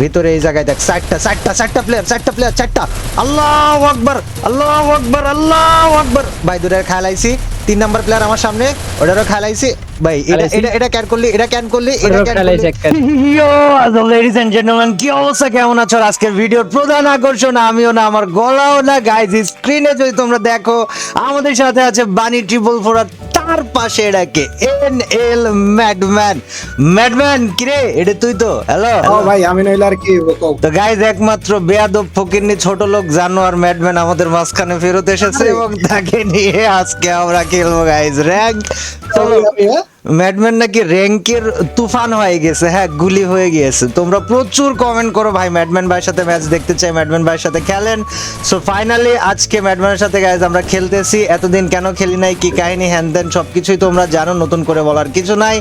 ভিতরে এই জায়গায় দেখ চারটা চারটা চারটা প্লেয়ার চারটা প্লেয়ার চারটা। আল্লাহ আকবার আল্লাহ আকবার আল্লাহ আকবার। ভাই দূরে খেলাইছি। তিন নাম্বার প্লেয়ার আমার সামনে ওটারও খেলাইছি। ভাই এটা। এটা এটা ক্যান করলি এটা ক্যান করলি এটা can. Yo ladies and gentleman কি অবস্থা? কেমন আছো? আজকের ভিডিওর প্রধান আকর্ষণ আমিও না আমার গলাও না। গাইজ স্ক্রিনে যদি তোমরা দেখো আমাদের সাথে আছে বানি ট্রিপল ফোর তার পাশে ডাকে এন এল ম্যাডম্যান। ম্যাডম্যান কিরে এটা তুই তো? হ্যালো ভাই আমি নইলে আর কি? তো গাইজ একমাত্র বেয়াদব ফকিরনি ছোট লোক জানো আর ম্যাডম্যান আমাদের মাঝখানে ফেরত এসেছে এবং তাকে নিয়ে আজকে আমরা খেলব গাইজ র্যাঙ্ক? ম্যাডম্যান নাকি র্যাঙ্কের তুফান হয়ে গেছে হ্যাঁ গুলি হয়ে গিয়েছে তোমরা প্রচুর কমেন্ট করো ভাই ম্যাডম্যান ভাইয়ের সাথে ম্যাচ দেখতে চাই ম্যাডম্যান ভাইয়ের সাথে খেলেন। সো ফাইনালি আজকে ম্যাডম্যানের সাথে গাইজ আমরা খেলতেছি। এতদিন কেন খেলি নাই, কি কাহিনী হ্যান দেন সব কিছুই তোমরা জানো, নতুন করে বলার কিছু নাই।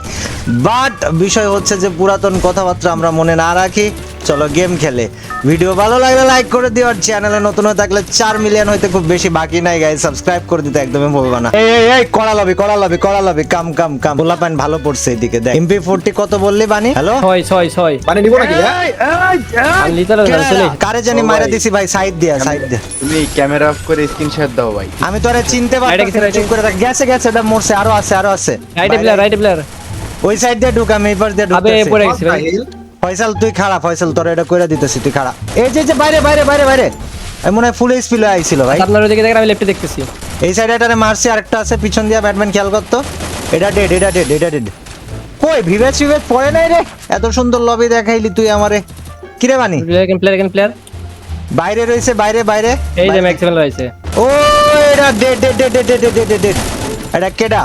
বাট বিষয় হচ্ছে যে পুরাতন কথাবার্তা আমরা মনে না রাখি। চলো গেম খেলে। ভিডিও ভালো লাগলে লাইক করে দিও আর চ্যানেলে নতুন হয়ে থাকলে চার মিলিয়ন হইতে খুব বেশি বাকি নাই গাইজ সাবস্ক্রাইব করে দিতে একদমই ভুলবা না। এই এই এই কড়া লবি কড়া লবি কড়া লবি কাম কাম কাম। গোলা প্যান্ট ভালো পড়ছে এদিকে দেখ। এমপি ফোরটি কত বললি বানি? হ্যালো ছয় ছয় ছয়। মানে নিবো নাকি? হ্যাঁ? কারে জানি মারা দিছি ভাই সাইড দিয়া সাইড দিয়া। তুমি ক্যামেরা অফ করে স্ক্রিনশট দাও ভাই। আমি তো আরে চিনতে পারছি চুপ করে থাক গেছে গেছে এটা মরছে আরও আছে আরও আছে। রাইটে প্লেয়ার রাইটে প্লেয়ার ওই সাইড দিয়ে ঢুক আমি এই পাশ দিয়ে আবে পড়ে গেছি ভাই, ফয়সাল তুই খাড়া ফয়সাল তোর এটা কইরা দিতেছি তুই খাড়া। এই যে যে বাইরে বাইরে বাইরে বাইরে। আমি মনে হয় ফুল স্পিল আইছিল ভাই। আপনার ওদিকে দেখেন আমি লেফটে দেখতেছি। এই সাইডে এটারে মারছি আরেকটা আছে পিছন দিয়া ব্যাটম্যান খেয়াল করতো। এটা ডেড এটা ডেড এটা ডেড কই ভিভেজ ভিভেজ পড়ে নাই রে? এত সুন্দর লবি দেখাইলি তুই আমারে। কিরে বানি? প্লেয়ার প্লেয়ার প্লেয়ার বাইরে রয়েছে বাইরে বাইরে। এই যে ম্যাক্সিমাল রয়েছে। ও এটা dead dead dead dead dead dead dead এটা কেডা?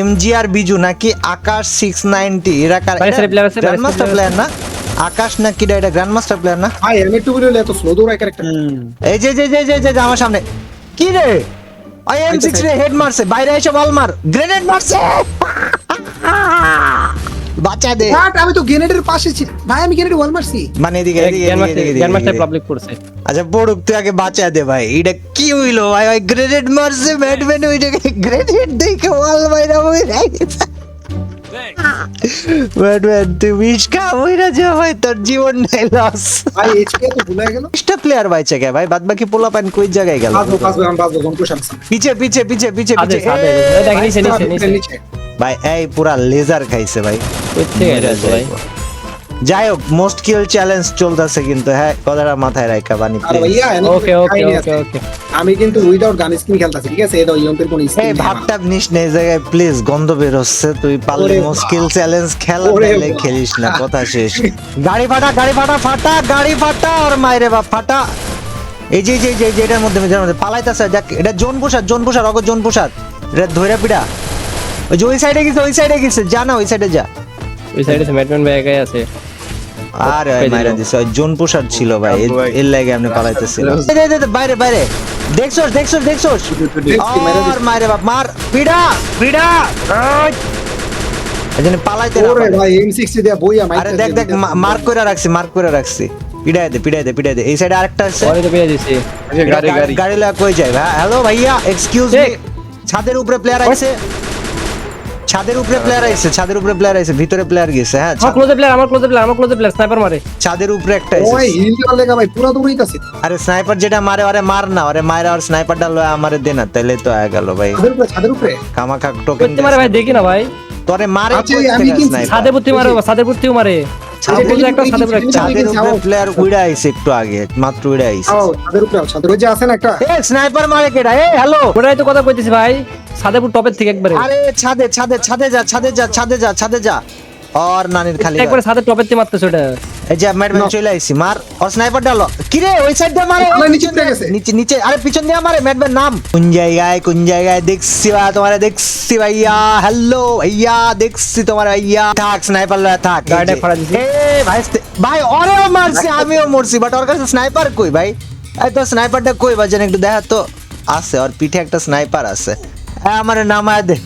এমজিআর বিজু নাকি আকাশ সিক্স নাইনটি এরা কার side আছে, প্লেয়ার না? আকাশ না কিডা এটা গ্র্যান্ড মাস্টার প্লেয়ার না? ভাই আমি একটু বলে এত স্লো দৌড়ায় ক্যারেক্টার এই যে যে যে যে যে আমার সামনে। কি রে? আই এম সিক্স রে হেড মারছে বাইরে এসে বল মার গ্রেনেড মারছে। বাঁচা দে। বাট আমি তো গ্রেনেডের পাশে ছিলাম ভাই আমি গ্রেনেড ওয়াল মারছি। মানে এদিকে এদিকে গ্র্যান্ড মাস্টার পাবলিক করছে। আচ্ছা পড়ুক তুই আগে বাঁচা দে ভাই। এটা কি হইল? ভাই ভাই গ্রেনেড মারছে ব্যাটম্যান ওইটাকে গ্রেনেড দেখে ওয়াল মাইরা ওই ব্যাটম্যান তুই বিষ খা ওইরা যা ভাই তোর জীবন নাই লস ভাই এইচপি তো ভুলে গেল। বিশটা প্লেয়ার বাইচে গে ভাই বাদ বাকি পোলা পান কই জায়গায় গেল? বাজবো বাজবো আমি বাজবো জম্পু শামসা পিছে পিছে পিছে পিছে পিছে। সাদে এই, এই নিচে নিচে ভাই এই পুরা লেজার খাইছে ভাই। কোথা মেরা ভাই। যাই হোক মোস্ট কিল চ্যালেঞ্জ চলতেছে কিন্তু হ্যাঁ কথাটা মাথায় রাখা বানি ওকে ওকে ওকে ওকে আমি কিন্তু উইদাউট গান স্কিন খেলতাছি ঠিক আছে? এটা ইয়ন্তের কোন স্কিন এই স্কিন ভাবটা নিস না এই জায়গায় প্লিজ গন্ধ বের হচ্ছে তুই পারলে ওরে মুশকিল চ্যালেঞ্জ খেলা তাহলে খেলিস না কথা শেষ। গাড়ি ফাটা গাড়ি ফাটা ফাটা গাড়ি ফাটা আর মাইরে বাপ ফাটা। এই যে এই যে এই যে যে এটার মধ্যে এটার মধ্যে পালাইতাছে দেখ এটা জোন পোষার জোন পোষার অগ জোন পোষার। এটা ধইরা পিড়া। ওই যে ওই সাইডে গেছে ওই সাইডে গেছে যা না ওই সাইডে যা। ওই সাইডে ম্যাটম্যান ভাই একাই আছে। আরে মাইরা দিছে। জোন পোষার ছিল ভাই এর- লাগে আপনি পালাইতেছিল বাইরে বাইরে। দেখছস দেখছস দেখছস। আর মারে বাপ মার। পিড়া পিড়া। পালাইতে না ওরে ভাই M60 দিয়া বইয়া মাইর আরে দেখ দেখ মার্ক করে রাখছি মার্ক করে রাখছি। পিড়াই দে পিড়াই দে পিড়াই দে। এই সাইডে আরেকটা আছে। তো দিছি। গাড়ি গাড়ি গাড়ি লাগা কই যায় ভাই হ্যালো ভাইয়া এক্সকিউজ মি ছাদের উপরে প্লেয়ার আইছে। ছাদের উপরে প্লেয়ার আইছে ছাদের উপরে প্লেয়ার আইছে ভিতরে প্লেয়ার গেছে হ্যাঁ আমার ছাদ- ক্লোজে প্লেয়ার আমার ক্লোজে প্লেয়ার আমার ক্লোজে প্লেয়ার স্নাইপার মারে। ছাদের উপরে একটা ওই আইছে। হিল দেওয়ার লেগা ভাই পুরো দৌড়াইতাছে আরে স্নাইপার যেটা মারে আরে মার না আরে মারে আর স্নাইপারটা লয় আমারে দে না তাইলে তো আয় গেল ভাই। ছাদের উপরে ছাদের উপরে? কামাখা টোকেন তুমি মারে ভাই দেখি না ভাই। তোরে মারে আচ্ছা, আমি কি ছাদের sniper? মারে ছাদের মারে উপরে উপরে উপরে আও। প্লেয়ার উড়ে আইছে একটু আগে মাত্র উড়ে আইছে। আও ছাদের উপরে ছাদের ওই যে আছে একটা এ স্নাইপার মারে কেডা? এ হ্যালো ওটাই তো কথা কইতেছি ভাই সাদেপুর টপের থেকে একবারে। আরে ছাদে ছাদে ছাদে যা ছাদে যা ছাদে যা ছাদে যা। আর নানির খালি। একবারে সাদের টপের থেকে মারতেছে ওটা। এই যে ম্যাডম্যান চলে আইছি। মার আর স্নাইপার ডালো কি রে ওই সাইড দিয়ে মারে আমার নিচে উঠে গেছে। নিচে নিচে আরে পিছন দিয়ে মারে ম্যাডম্যান নাম। কোন জায়গায় কোন জায়গায় দেখছি বা তোমারে দেখছি ভাইয়া। হ্যালো ভাইয়া দেখছি তোমার ভাইয়া। থাক স্নাইপার লয়া থাক। গাড়িটা খড়া দিছি। এ ভাই ভাই ওরেও মারছে আমিও মরছি। বাট ওর কাছে স্নাইপার কই ভাই? এই তো স্নাইপারটা কই বাজেন একটু দেখা তো আছে ওর পিঠে একটা স্নাইপার আছে। এ আমারে নামায় দে।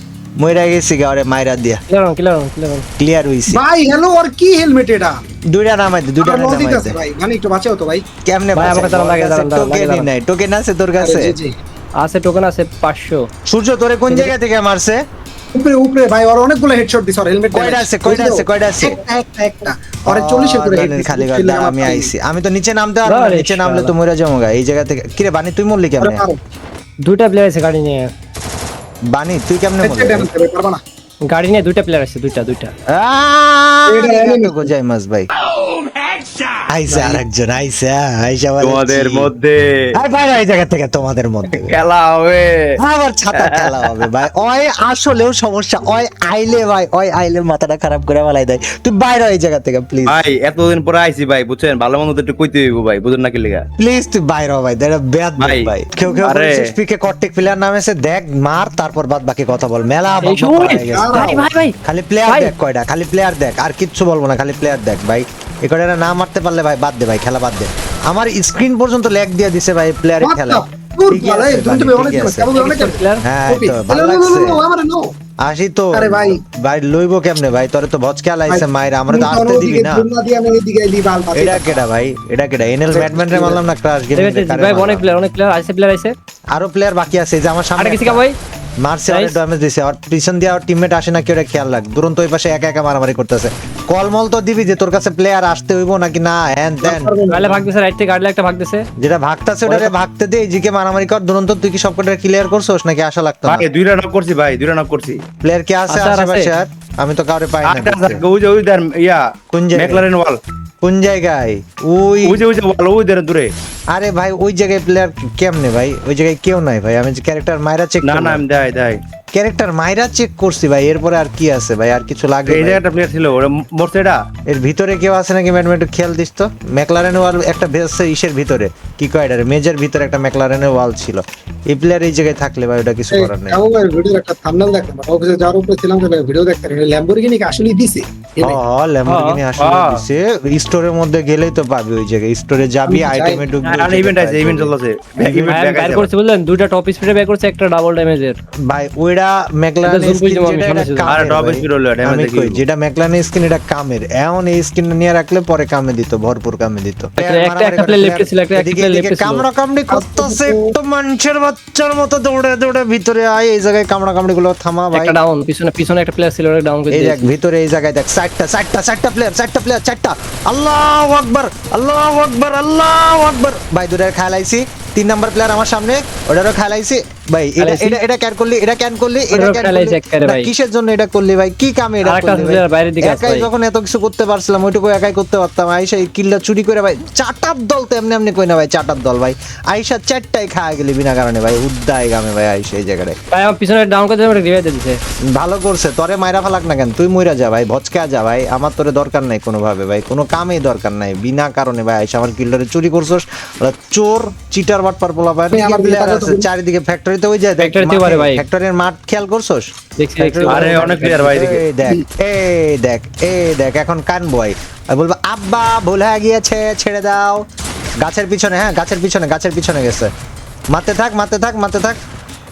মইরা গেছি গা ওরে মাইরা দিয়া। কিলার কিলার কিলার ক্লিয়ার হইছি। ভাই হ্যালো আর কি হেলমেট এটা? দুইটা নামাই দে দুইটা নামাই দে ভাই মানে একটু বাঁচাও তো ভাই। কেমনে ভাই, আমাকে দাঁড়ান, লাগে, দাঁড়ান, লাগে, নাই টোকেন আছে তোর কাছে? আরে জি জি। আছে টোকেন আছে পাঁচশো। সূর্য তোরে কোন জায়গা থেকে মারছে? উপরে উপরে ভাই ওর অনেকগুলো হেডশট দিছে ওর হেলমেট কয়টা আছে, কয়টা আছে, কয়টা আছে? একটা একটা একটা। 40 এর করে খালি আমি আইছি। আমি তো নিচে নামতে পারব না, নিচে নামলে তো। মরে যাব গা। এই জায়গা থেকে। কিরে বানি তুই মরলি কেমনে? দুইটা প্লেয়ার আছে গাড়ি নিয়ে। বানি তুই কেমনে পারবা না। গাড়ি নিয়ে দুইটা প্লেয়ার আছে দুইটা দুইটা। আ এটা enemy। গোজাই মাস ভাই। আইসা আরেকজন আইসা আইসা তোমাদের মধ্যে। আরে এই জায়গা থেকে তোমাদের মধ্যে। খেলা হবে। আবার ছাতা খেলা হবে ভাই। ওই আসলেও সমস্যা ওই আইলে ভাই ওই আইলে মাথাটা খারাপ করে ফেলাই দেয়। তুই বাইরে এই জায়গা থেকে প্লিজ ভাই এতদিন পরে আইছি ভাই বুঝছেন? ভালো মন্দ একটু কইতে হইব ভাই বুঝুন না কি লেগা? প্লিজ তুই বাইরে ভাই এটা বেদ ভাই, ভাই। কেউ কেউ। স্পিকে কর্টিক প্লেয়ার নামে এসে দেখ মার তারপর বাদ বাকি কথা বল। মেলা। ভাই ভাই ভাই। খালি প্লেয়ার দেখ কয়টা খালি প্লেয়ার দেখ আর কিচ্ছু বলব না খালি প্লেয়ার দেখ ভাই। এ না মারতে পারলে ভাই বাদ দে ভাই খেলা বাদ দে। আমার স্ক্রিন পর্যন্ত ল্যাগ দিয়ে দিছে ভাই প্লেয়ারের খেলা হ্যাঁ তো ভালো লাগছে। আসি তো আরে ভাই। ভাই লইবো কেমনে ভাই? তোরে তো ভজ খেলা আইছে মায়ের আমরা তো আসতে দিবি না। এটা কেডা ভাই? এটা কেডা? এনএল ব্যাটম্যান রে মারলাম না ক্রাশ গেম ভাই অনেক প্লেয়ার অনেক প্লেয়ার আছে প্লেয়ার আছে আরও প্লেয়ার বাকি আছে যে আমার আরে সামনে কিছু কা ভাই? মারছে আর ড্যামেজ দিছে। আর পিছন দিয়ে আর টিমমেট আসে না খেয়াল রাখ। দুরন্ত ওই পাশে একা একা মারামারি করতেছে। কলমল তো দিবি যে তোর কাছে প্লেয়ার আসতে হইব নাকি? না হ্যান ভাগতেছে রাইট থেকে গাড়ি একটা ভাগতেছে যেটা ভাগতাছে ওটারে ভাগতে দে এইদিকে মারামারি কর। দুরন্ত তুই কি সবকটা ক্লিয়ার করছস নাকি? আশা লাগতো ভাই দুইটা নক করছি ভাই দুইটা নক করছি। প্লেয়ার কি আছে আছে আশেপাশে আর? আমি তো কাউরে পাই না ওই যে ওই দেন ইয়া কোন জায়গায়? ম্যাকলারেন ওয়াল কোন জায়গায়? ওই ওই যে ওই যে ওয়াল ওই দেন দূরে। আরে ভাই ওই জায়গায় প্লেয়ার কেমনে ভাই? ওই জায়গায় কেউ নাই ভাই আমি যে ক্যারেক্টার মাইরা চেক না না আমি দেয় দেয়। ক্যারেক্টার মাইরা চেক করছি ভাই এরপরে আর কি আছে ভাই আর কিছু লাগে এই জায়গাটা প্লেয়ার ছিল ওটা মরছে এটা? এর ভিতরে কেউ আছে নাকি? ম্যাডাম একটু খেয়াল দিস তো। ম্যাকলারেন ওয়াল একটা ভেসে ইসের ভিতরে। কি কয় এটা মেজের ভিতরে একটা ম্যাকলারেনের ওয়াল ছিল। এই প্লেয়ার এই জায়গায় থাকলে ভাই ওটা কিছু করার নেই। ভাই ভিডিওর একটা thumbnail দেখলাম। অফিসে যাওয়ার উপরে ছিলাম তো ভিডিও দেখতে। ল্যাম্বরগিনি কি আসলেই দিছে? ল্যাম্বরগিনি আসলে। দিছে। স্টোরের মধ্যে গেলেই তো পাবি ওই জায়গায়। স্টোরে যাবি আইটেমে ঢুকবি আর ইভেন্ট আছে ইভেন্ট চলতেছে। ইভেন্ট বাইর করছি বুঝলেন? দুইটা টপ স্পিডে বের করছে একটা ডাবল ড্যামেজের ভাই ওইটা ম্যাকলারেন স্কিন। আর ভাই। speed হলো, আমি কই যেটা ম্যাকলারেন স্কিন এটা কামের। এমন এই স্কিন নিয়ে রাখলে পরে কামে দিত ভরপুর কামে দিত। একটা- একটা left এ ছিল, একটা- একটা এ ছিল। কামড়া কামড়ি করতেছে একটু মানুষের বাচ্চার মতো দৌড়ে দৌড়ে ভিতরে আয় এই জায়গায় কামড়া কামড়ি গুলো থামা ভাই। একটা ডাউন পিছনে পিছনে একটা প্লেয়ার ছিল ওটা ডাউন করে এই দেখ ভিতরে এই জায়গায় দেখ চারটা চারটা চারটা প্লেয়ার চারটা প্লেয়ার চারটা। আল্লাহ আকবার আল্লাহ আকবর আল্লাহ আকবর। ভাই দুটার খেলাইছি তিন নাম্বার প্লেয়ার আমার সামনে ওটারও খেলাইছি। ভাই এটা এটা এটা ক্যান করলি এটা ক্যান করলি এটা ক্যান করলি। কিসের জন্য এটা করলি ভাই? কি কামে এটা করলি একাই ভাই। যখন এত কিছু করতে পারছিলাম ওইটুকু একাই করতে পারতাম। আইসা এই কিল্লা চুরি করে ভাই চাটার দল তো এমনি এমনি কই না ভাই চাটার দল ভাই। আইসা চারটাই খাওয়া গেলি বিনা কারণে ভাই উদ্দায় গামে ভাই আইসা এই জায়গায় ভাই আমার পিছনে ডাউন করে দিয়েছে রিভাইভ দিয়েছে ভালো করছে তোরে মাইরা ফালাক না কেন তুই মইরা যা ভাই ভচকা যা ভাই আমার তোরে দরকার নাই কোনো ভাবে ভাই কোনো কামেই দরকার নাই বিনা কারণে ভাই আইসা আমার কিল্লারে চুরি করছস চোর চিটার পোলা আমি আমার প্লেয়ার আছে চারিদিকে ফ্যাক্টরিতে ওই যায় পারে ভাই। ফ্যাক্টরির মাঠ খেয়াল করছস? আরে অনেক প্লেয়ার ভাই দেখ। এই দেখ এই দেখ এখন কান বয়। আর বলব আব্বা ভুল হয়ে গিয়েছে ছেড়ে দাও। গাছের পিছনে হ্যাঁ গাছের পিছনে গাছের পিছনে গেছে। মারতে থাক মারতে থাক মারতে থাক।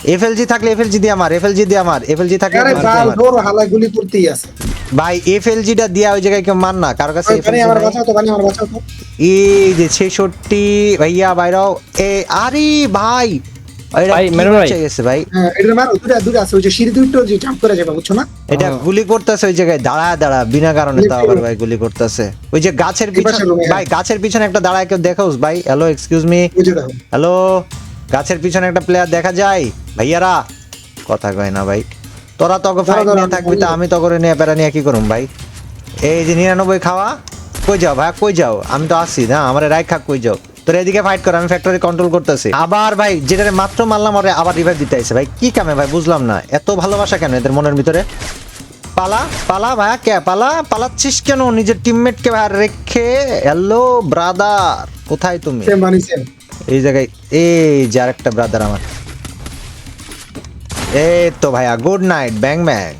এফএলজি থাকলে এফএলজি দিয়ে আমার এফএলজি দিয়ে আমার এফএলজি থাকলে আরে বাল আমার। দৌড় হালা গুলি করতেই আছে। ভাই এফএলজিটা দিয়া ওই জায়গায় কেউ মান না কারও কাছে FLG আমার বাঁচাও তো, বানি আমার বাঁচাও তো। এই যে ছেষট্টি ভাইয়া বাইরাও এ আরে ভাই ভাই, মেরো ভাই। গেছে ভাই হ্যাঁ, এটার মারো, দুটা, দুটা আছে, ওই যে সিঁড়ি দুটো যে jump করে যাবে, বুঝছ না? এটা গুলি করতেছে ওই জায়গায় দাঁড়া দাঁড়া বিনা কারণে তাও আবার ভাই গুলি করতেছে ওই যে গাছের পিছনে হ্যাঁ। ভাই গাছের পিছনে একটা দাঁড়ায় কেউ দেখাওস ভাই হ্যালো এক্সকিউজ মি। হ্যালো গাছের পিছনে একটা প্লেয়ার দেখা যায়। ভাইয়ারা কথা কয় না ভাই। তোরা তো ফাইট নিয়ে থাকবি তো আমি তো করে নিয়ে প্যারা নিয়ে কি করুম ভাই? এই যে নিরানব্বই খাওয়া কই যাও ভাই কই যাও? আমি তো আসছি না আমার রাইট খাক কই যাও? তোর এদিকে ফাইট কর আমি ফ্যাক্টরি কন্ট্রোল করতেছি। আবার ভাই যেটা মাত্র মারলাম ওরে আবার রিভাইভ দিতে আইছে ভাই। কি কামে ভাই বুঝলাম না। এত ভালোবাসা কেন এদের মনের ভিতরে? পালা পালা ভাইয়া কে পালা? পালাচ্ছিস কেন? নিজের টিমমেটকে ভাই রেখে? হ্যালো ব্রাদার কোথায় তুমি। এই জায়গায় এই যে আরেকটা ব্রাদার আমার। এই তো ভাইয়া গুড নাইট ব্যাং ব্যাং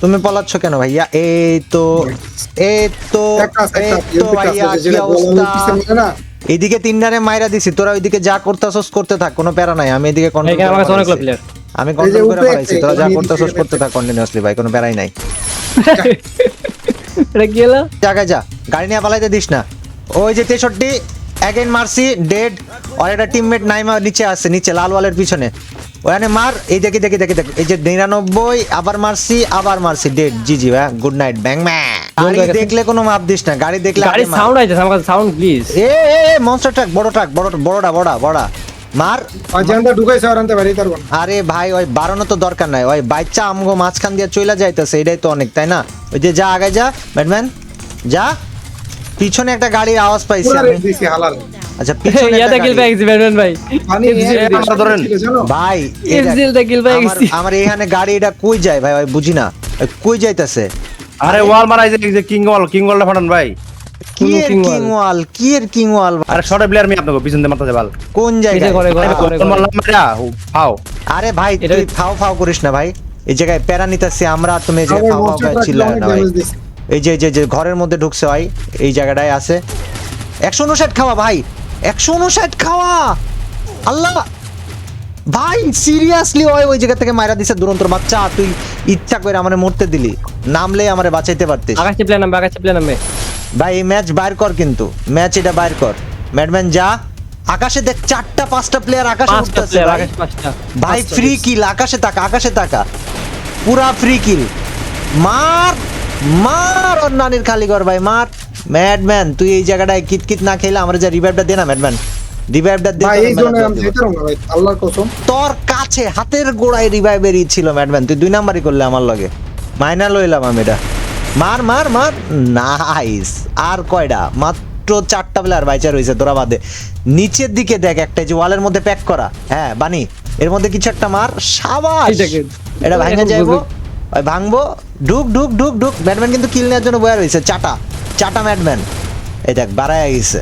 তুমি পলাচ্ছ কেন ভাইয়া? এই তো এই তো এই তো ভাইয়া কি অবস্থা? হচ্ছে পিছনে না, এদিকে তিনটারে মাইরা দিছি তোরা ওইদিকে যা করতেছস করতে থাক কোনো প্যারা নাই আমি এদিকে কন্ট্রোল এখানে আমার কাছে অনেকগুলো প্লেয়ার আমি কন্ট্রোল করে একটা, তোরা যা করতেছস করতে থাক কন্টিনিউয়াসলি ভাই কোনো প্যারাই নাই। এটা কি হলো? জায়গায় যা গাড়ি নিয়ে পালাইতে দিস না। ওই যে তেষট্টি অ্যাগেন মারছি ডেড আর একটা টিমমেট নাইমা নিচে আছে নিচে লাল ওয়ালের পিছনে। ওখানে মার এই দেখি দেখি দেখি দেখি এই যে নিরানব্বই আবার মারছি আবার মারছি ডেড জি জি ভাই গুড নাইট ব্যাং ম্যাং গাড়ি দেখলে কোনো মাপ দিস না গাড়ি দেখলে মার। সাউন্ড আইছে আমার কাছে সাউন্ড প্লিজ এ এ মনস্টার ট্রাক বড় ট্রাক বড় বড়টা বড়া বড়া। মার। ঢুকাইছে আর আনতে পারি তার কোন আরে ভাই ওই বাড়ানো তো দরকার নাই ওই বাচ্চা আমগো মাঝখান দিয়ে চইলা যাইতেছে এটাই তো অনেক তাই না? ওই যে যা আগে যা ব্যাটম্যান যা। পিছনে একটা গাড়ির আওয়াজ পাইছি আমি। হালাল। আচ্ছা পিছনে কিল গাড়ি। পেয়ে গেছি ব্যাটম্যান ভাই। পানি আমরা ধরেন। ভাই কিল পেয়ে আমার- এখানে গাড়ি এটা কই যায় ভাই? ভাই বুঝি না। কই যাইতাছে? আরে ওয়াল মারা এই যে কিং ওয়াল কিং ওয়ালটা ফাটান ভাই। কি এর কিং ওয়াল? কি এর কিং ওয়াল আরে শর্ট প্লেয়ার মি আপনাকে পিছন দিয়ে মারতেছে বাল কোন জায়গায়? করে করে আরে মারলাম মারা হাও আরে ভাই তুই ফাও ফাও করিস না ভাই। এই জায়গায় প্যারা নিতেছি আমরা তুমি আমার ফাও ফাও চিল্লায় না ভাই। এই যে যে যে ঘরের মধ্যে ঢুকছে ভাই এই জায়গাটায় আছে। একশো উনষাট খাওয়া ভাই একশো উনষাট খাওয়া। আল্লাহ ভাই সিরিয়াসলি ওই ওই জায়গা থেকে মাইরা দিছে দুরন্তর বাচ্চা তুই ইচ্ছা করে আমারে মরতে দিলি। নামলে আমারে বাঁচাইতে পারতিস। আকাশে প্লেন নামবে আকাশে প্লেন নামবে। ভাই এই ম্যাচ বাইর কর কিন্তু। ম্যাচ এটা বাইর কর। ম্যাডম্যান যা। আকাশে দেখ চারটা পাঁচটা প্লেয়ার আকাশে উঠতেছে ভাই। ফ্রি কিল আকাশে তাকা আকাশে তাকা পুরা ফ্রি কিল মার মার ওর নানির খালি কর ভাই মার। ম্যাডম্যান তুই এই জায়গাটায় কিতকিত না খেলে আমার যে রিভাইভটা দে না ম্যাডম্যান। রিভাইভটা দে ভাই এই জন্য আমি দেব। যেতে না ভাই। আল্লাহর কসম। তোর কাছে হাতের গোড়ায় রিভাইভেরই ছিল ম্যাডম্যান। তুই দুই নাম্বারই করলে আমার লগে। মাইনা লইলাম আমি এটা। মার মার মার। নাইস। আর কয়টা? মাত্র চারটা প্লেয়ার বাইচা রয়েছে তোরা বাদে। নিচের দিকে দেখ একটা যে ওয়ালের মধ্যে প্যাক করা। হ্যাঁ বানি এর মধ্যে কিছু একটা মার। সাবাস! এটা ভাঙে যাইবো। ওই ভাঙবো ঢুক ঢুক ঢুক ঢুক। ব্যাটম্যান কিন্তু কিল নেওয়ার জন্য বয়া রয়েছে চাটা চাটা ম্যাডম্যান এই দেখ বাড়ায় গেছে।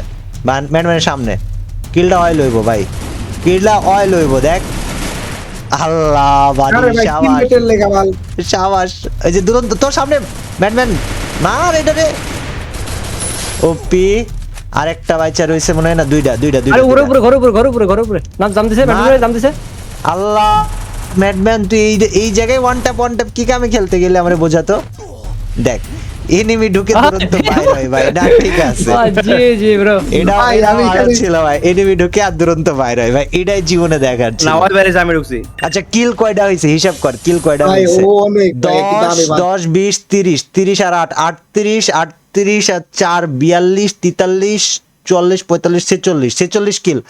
ম্যাডম্যানের সামনে। কিলটা অয়েল হইব ভাই। কিলটা অয়েল হইব দেখ। আল্লাহ বাড়ি সাবাস। সাবাস। এই যে দুরন্ত তোর সামনে ব্যাটম্যান মার এটা রে। ওপি আরেকটা বাইচা রয়েছে মনে হয় না দুইটা দুইটা দুইটা আরে উপরে ঘরে উপরে ঘরে উপরে ঘরে উপরে নাম জাম দিছে ব্যাটম্যান ভাই জাম দিছে আল্লাহ। ম্যাডম্যান তুই এই এই জায়গায় ওয়ান ট্যাপ ওয়ান ট্যাপ কি কামে খেলতে গেলে আমারে বোঝাতো? দেখ এনিমি ঢুকে তুরন্ত বাইর হয় ভাই না ঠিক আছে। জি জি ব্রো এটা আমি ছিল ভাই এনিমি ঢুকে আর দুরন্ত বাইর হয় ভাই এটাই জীবনে দেখার ছিল। না ওই বাইরে আমি ঢুকছি। আচ্ছা কিল কয়টা হয়েছে? হিসাব কর কিল কয়টা দামে বাল। দশ বিশ তিরিশ তিরিশ আর আট আটত্রিশ আটত্রিশ আর চার বিয়াল্লিশ তেতাল্লিশ চল্লিশ পঁয়তাল্লিশ ছেচল্লিশ ছেচল্লিশ কিল।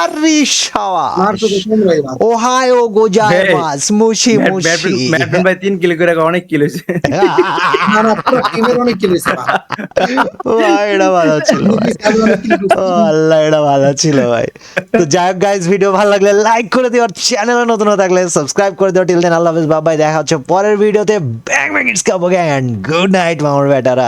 আরে মার সাওয়াস তো কম ভাই বাল ওহায়ো গোজাইমাস মুশি মুশি। ভাই তিন কিলো করে অনেক কিলো হয়েছে। না না পুরো টিমের অনেক কিল হইছে ভাই, এটা ভালো ছিল। ও আল্লাহ এটা ভালো ছিল ভাই। তো যাই হোক গাইজ ভিডিও ভালো লাগলে লাইক করে দিও চ্যানেলে নতুন হয়ে থাকলে সাবস্ক্রাইব করে দিও। টিল দেন আল্লাহ হাফেজ বাবাই দেখা হচ্ছে পরের ভিডিওতে ব্যাং ব্যাং ইটস কাবো গ্যাং গুড নাইট মামার বেটারা।